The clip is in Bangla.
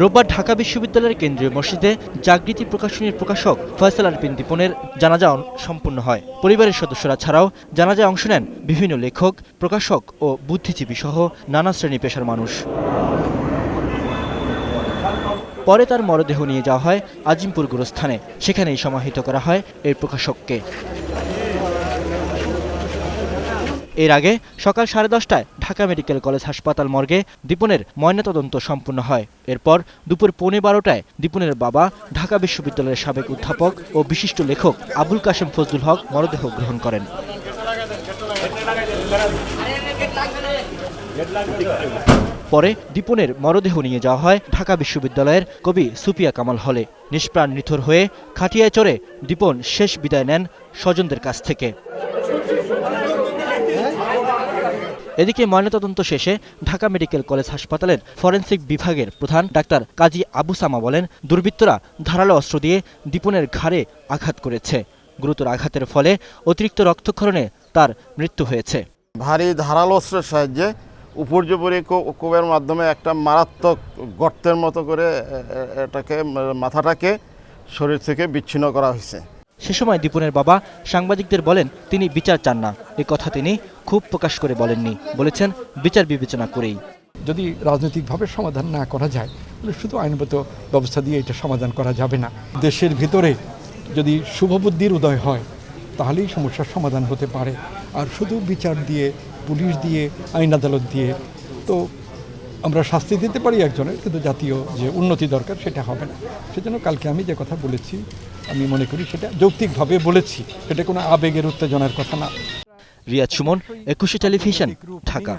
রোববার ঢাকা বিশ্ববিদ্যালয়ের কেন্দ্রীয় মসজিদে জাগৃতি প্রকাশনীর প্রকাশক ফয়সাল আরবিন দীপনের জানাজা সম্পন্ন হয়। পরিবারের সদস্যরা ছাড়াও জানাজায় অংশ নেন বিভিন্ন লেখক, প্রকাশক ও বুদ্ধিজীবী সহ নানা শ্রেণি পেশার মানুষ। পরে তার মরদেহ নিয়ে যাওয়া হয় আজিমপুর গুরুস্থানে। সেখানেই সমাহিত করা হয় এই প্রকাশককে। এর আগে সকাল সাড়ে দশটায় ঢাকা মেডিকেল কলেজ হাসপাতাল মর্গে দীপনের ময়নাতদন্ত সম্পূর্ণ হয়। এরপর দুপুর পৌনে বারোটায় দীপনের বাবা ঢাকা বিশ্ববিদ্যালয়ের সাবেক অধ্যাপক ও বিশিষ্ট লেখক আবুল কাশেম ফজলুল হক মরদেহ গ্রহণ করেন। পরে দীপনের মরদেহ নিয়ে যাওয়া হয় ঢাকা বিশ্ববিদ্যালয়ের কবি সুপিয়া কামাল হলে। নিষ্প্রাণ নিথর হয়ে খাটিয়ায় চড়ে দীপন শেষ বিদায় নেন স্বজনদের কাছ থেকে। এদিকে ময়নাতদন্ত শেষে ঢাকা মেডিকেল কলেজ হাসপাতালের ফরেনসিক বিভাগের প্রধান ডাক্তার কাজী আবু সামা বলেন, দুর্বৃত্তরা ধারালো অস্ত্র দিয়ে দীপনের ঘাড়ে আঘাত করেছে। গুরুতর আঘাতের ফলে অতিরিক্ত রক্তক্ষরণে তার মৃত্যু হয়েছে। ভারী ধারালো অস্ত্রের সাহায্যে উপর্যুপরি কোবের মাধ্যমে একটা মারাত্মক গর্তের মতো করে এটাকে, মাথাটাকে শরীর থেকে বিচ্ছিন্ন করা হয়েছে। সে সময় দীপনের বাবা সাংবাদিকদের বলেন, তিনি বিচার চান না। এ কথা তিনি খুব প্রকাশ করে বলেননি। বলেছেন, বিচার বিবেচনা করেই। যদি রাজনৈতিকভাবে সমাধান না করা যায়, তাহলে শুধু আইনগত ব্যবস্থা দিয়ে এটা সমাধান করা যাবে না। দেশের ভিতরে যদি শুভবুদ্ধির উদয় হয়, তাহলেই সমস্যার সমাধান হতে পারে। আর শুধু বিচার দিয়ে, পুলিশ দিয়ে, আইন আদালত দিয়ে, তো আমরা শাস্তি দিতে পারি একজনের, কিন্তু জাতীয় যে উন্নতি দরকার সেটা হবে না। সেজন্য কালকে আমি যে কথা বলেছি আমি মনে করি সেটা যৌক্তিকভাবে বলেছি। সেটা কোনো আবেগের উত্তেজনার কথা না। রিয়াজ সুমন একুশে টেলিভিশন ঢাকা।